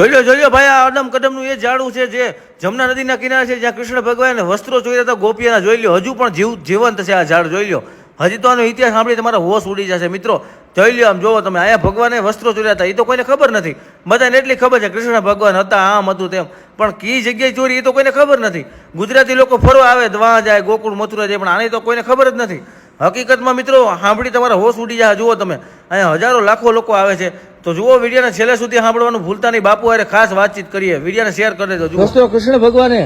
જોઈ લો જોઈ લો, ભાઈ, આ અદમ કદમનું એ ઝાડું છે જે જમના નદીના કિનારે છે, જ્યાં કૃષ્ણ ભગવાને વસ્ત્રો ચોર્યા હતા, ગોપીઓના જોઈ લો હજુ પણ જીવ, જીવંત છે આ ઝાડ, જોઈ લો હજી તો આનો ઇતિહાસ સાંભળી તમારા હોશ ઉડી જશે. મિત્રો, જોઈ લો આમ જોવો તમે અહીંયા ભગવાને વસ્ત્રો ચોર્યા હતા, એ તો કોઈને ખબર નથી. બધાને એટલી ખબર છે, કૃષ્ણ ભગવાન હતા, આમ હતું તેમ. પણ કઈ જગ્યાએ ચોરી, એ તો કોઈને ખબર નથી. ગુજરાતી લોકો ફરવા આવે, દ્વા જાય, ગોકુળ, મથુરા જાય, પણ આની તો કોઈને ખબર જ નથી. હકીકતમાં મિત્રો, સાંભળી, તમારા હોશ ઉડી જાય, જુઓ તમે. અહીંયા હજારો લાખો લોકો આવે છે. તો જુઓ વિડીયોને છેલ્લે સુધી સાંભળવાનું ભૂલતા નહીં. બાપુ અરે ખાસ વાતચીત કરીએ. વિડીયોને શેર કરી દેજો. દોસ્તો, કૃષ્ણ ભગવાને,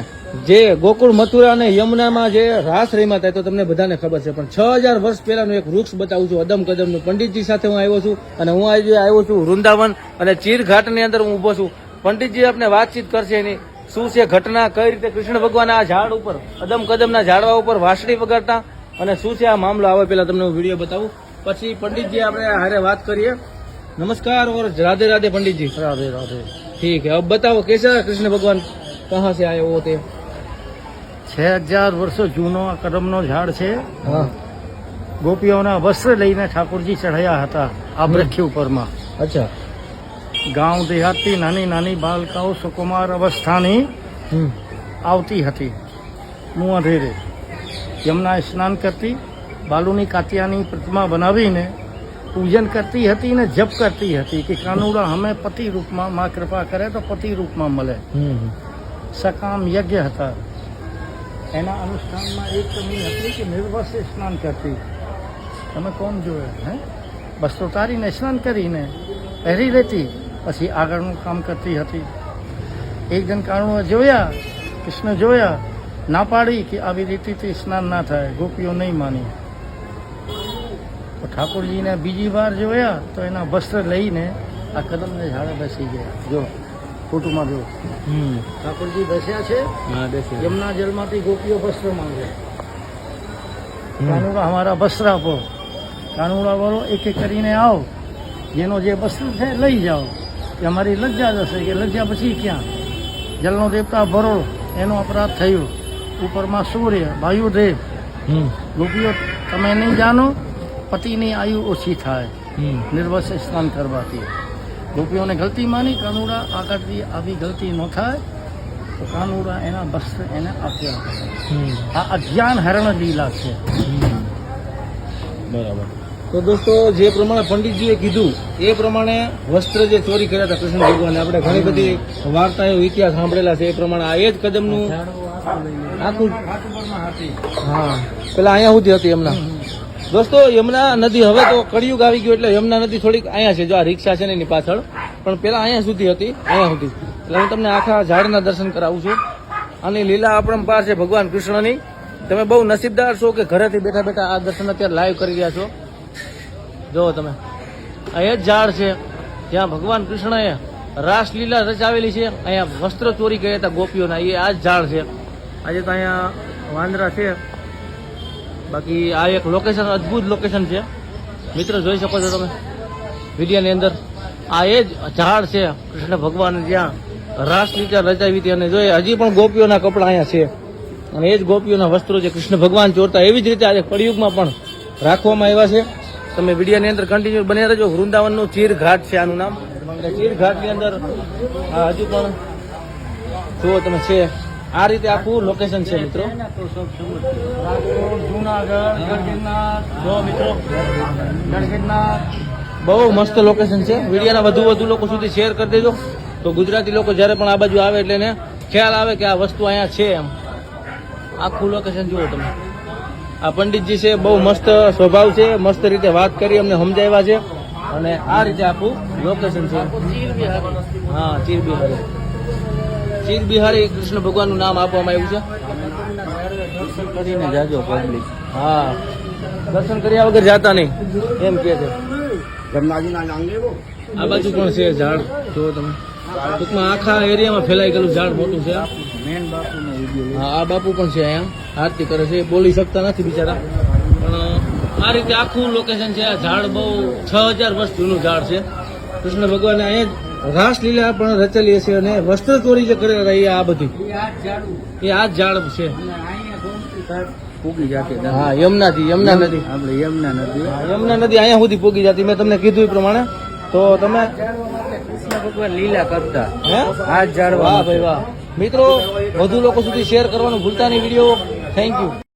જે ગોકુળ મથુરા અને યમુનામાં જે રાસ રહીમાં થાય તો તમને બધાને ખબર છે. પણ છ હજાર વર્ષ પહેલાનું એક વૃક્ષ બતાવું છું, અદમ કદમનું. પંડિતજી સાથે હું આવ્યો છું અને હું આજે આવ્યો છું વૃંદાવન અને ચીર ઘાટની અંદર હું ઊભો છું. પંડિતજી આપણે વાતચીત કરશે એની. શું છે ઘટના, કઈ રીતે? કૃષ્ણ ભગવાન આ ઝાડ ઉપર, અદમ કદમના ઝાડવા ઉપર વાંસળી વગાડતા? અને શું છે આ મામલો? આવે પેલા તમને હું વીડિયો બતાવું. પછી પંડિતજી આપણે હારે વાત કરીએ. नमस्कार और राधे राधे पंडित जी राधे राधे ठीक है अब बताओ कैसा कृष्ण भगवान कहाँ से आए वो थे છ હજાર વર્ષો જૂનો આ કદમનો ઝાડ છે हाँ ગોપીઓના વસ્ત્ર લઈને ઠાકોરજી ચઢાયા હતા આ વૃક્ષ ઉપરમાં अच्छा ગાંવ દેહાતથી નાની નાની બાલકાઓ સુકુમાર અવસ્થાની हम्म આવતી હતી મું અંધેરે યમુના સ્નાન કરતી બાલુની કાતિયાની પ્રતિમા બનાવીને પૂજન કરતી હતી ને જપ કરતી હતી કે કાનુડા અમે પતિ રૂપમાં માં કૃપા કરે તો પતિ રૂપમાં મળે. સકામ યજ્ઞ હતા. એના અનુષ્ઠાનમાં એક કમી હતી કે નિર્વસ સ્નાન કરતી. તમે કોણ જોયે હે? વસ્ત્રો તારીને સ્નાન કરીને પહેરી લેતી પછી આગળનું કામ કરતી હતી. એક જણ કારણો જોયા કૃષ્ણ જોયા ના પાડી કે આવી રીતિથી સ્નાન ના થાય ગોપીઓ નહીં માની. ઠાકોરજીને બીજી વાર જોયા તો એના વસ્ત્ર લઈને આ કદમને ઝાડે બેસી ગયા. જો ફોટોમાં જો. ઠાકોરજી બેસ્યા છે યમુના જલમાંથી ગોપીઓ વસ્ત્ર માંગે. કાનુડા અમારા વસ્ત્ર આપો. કાનુડા વાળો એક એક કરીને આવો. જેનો જે વસ્ત્ર છે લઈ જાઓ. કે અમારી લજ્જા જશે કે લજ્જા પછી ક્યાં? જલનો દેવતા ભરોળ એનો અપરાધ થયો. ઉપરમાં સૂર્ય વાયુદેવ. ગોપીઓ તમે નહીં જાણો? પતિની આયુ ઓછી થાય. નિર્વસ સ્નાન કરવાથી. ગોપીઓને ગલતી માની કાનુડા આગળથી આવી ગલતી ન થાય. તો કાનુડા એના વસ્ત્ર એને આપ્યા આ અજ્ઞાન હરણ લીલા છે. બરાબર. તો દોસ્તો જે પ્રમાણે પંડિતજીએ કીધું એ પ્રમાણે વસ્ત્ર જે ચોરી કર્યા હતા કૃષ્ણ ભગવાને આપણે ઘણી બધી વાર્તાઓ ઇતિહાસ સાંભળેલા છે એ પ્રમાણે આ એ જ કદમનું હા. પેલા અહીંયા સુધી હતી એમના. દોસ્તો, યમુના નદી હવે તો કળિયુગ આવી ગયું એટલે યમુના નદી થોડીક અહીંયા છે. જો આ રિક્ષા છે ને એની પાછળ. પણ પેલા અહીંયા સુધી હતી, અહીંયા સુધી. એટલે હું તમને આખા ઝાડના દર્શન કરાવું છું. અને લીલા અપરંપાર છે ભગવાન કૃષ્ણની. તમે બહુ નસીબદાર છો કે ઘરેથી બેઠા બેઠા આ દર્શન અત્યારે લાઈવ કરી રહ્યા છો. જુઓ તમે. એ જ ઝાડ છે. જ્યાં ભગવાન કૃષ્ણએ રાસલીલા રચાવેલી છે. અહીંયા વસ્ત્ર ચોરી ગયા હતા ગોપીઓના. એ આ જ ઝાડ છે. આજે તો અહીંયા વાંદરા છે. બાકી આ એક લોકેશન અદ્ભુત લોકેશન છે. મિત્ર, જોઈ શકો છો તમે. વિડિયાની અંદર આ એ જ ઝાડ છે, કૃષ્ણ ભગવાન જ્યાં રાસલીલા રચાવી હતી અને જોઈએ હજી પણ ગોપીઓના કપડા અહીંયા છે. અને એ જ ગોપીઓના વસ્ત્રો છે કૃષ્ણ ભગવાન ચોરતા, એવી જ રીતે આજે કળિયુગમાં પણ રાખવામાં આવ્યા છે. તમે વિડિયાની અંદર કન્ટિન્યુ બને રહેજો. વૃંદાવનનું ચીરઘાટ છે આનું નામ. અને ચીર અંદર હજુ પણ જુઓ તમે છે. આ રીતે આખું લોકેશન છે, મિત્રો. બહુ મસ્ત લોકેશન છે. વિડીયાના વધુ વધુ લોકો સુધી શેર કરી દેજો. તો ગુજરાતી લોકો જ્યારે પણ આ બાજુ આવે એટલે એને ખ્યાલ આવે કે આ વસ્તુ અહીંયા છે એમ. આખું લોકેશન જુઓ તમે. આ પંડિતજી છે, બહુ મસ્ત સ્વભાવ છે, મસ્ત રીતે વાત કરી, અમને સમજાવ્યા છે. અને આ રીતે આખું લોકેશન છે. હા ચીર બિહારી ચીર બિહારી કૃષ્ણ ભગવાનનું નામ આપવામાં આવ્યું છે. કરીને જાજો પબ્લિક હા. દર્શન કર્યા વગર જાતા નહીં. એમ કે છે. આ બાજુ પણ છે ઝાડ? જો તમે. ટૂંકમાં આખા એરિયામાં ફેલાઈ ગયેલું ઝાડ મોટું છે. મેન બાપુનો હા આ બાપુ પણ છે અહીંયા. આરતી કરે છે. એ બોલી શકતા નથી બિચારા. પણ આ રીતે આખું લોકેશન છે. આ ઝાડ બહુ છ હજાર વર્ષ જૂનું ઝાડ છે. કૃષ્ણ ભગવાને અહીંયા જ રાસલીલા પણ રચેલી હશે અને વસ્ત્રચોરી જે કરેલા રહી આ બધી. એ આ જ ઝાડ. છે. હા યમુનાથી યમુના નદી. આપણે યમુના નદી. યમુના નદી અહીંયા સુધી પોગી જતી. મેં તમને કીધું એ પ્રમાણે. તો તમે ભગવાન લીલા કરતા. હે? હાથ જાળવા વાહ ભાઈ વાહ. મિત્રો વધુ લોકો સુધી શેર કરવાનું ભૂલતા નહીં વીડિયો. Thank you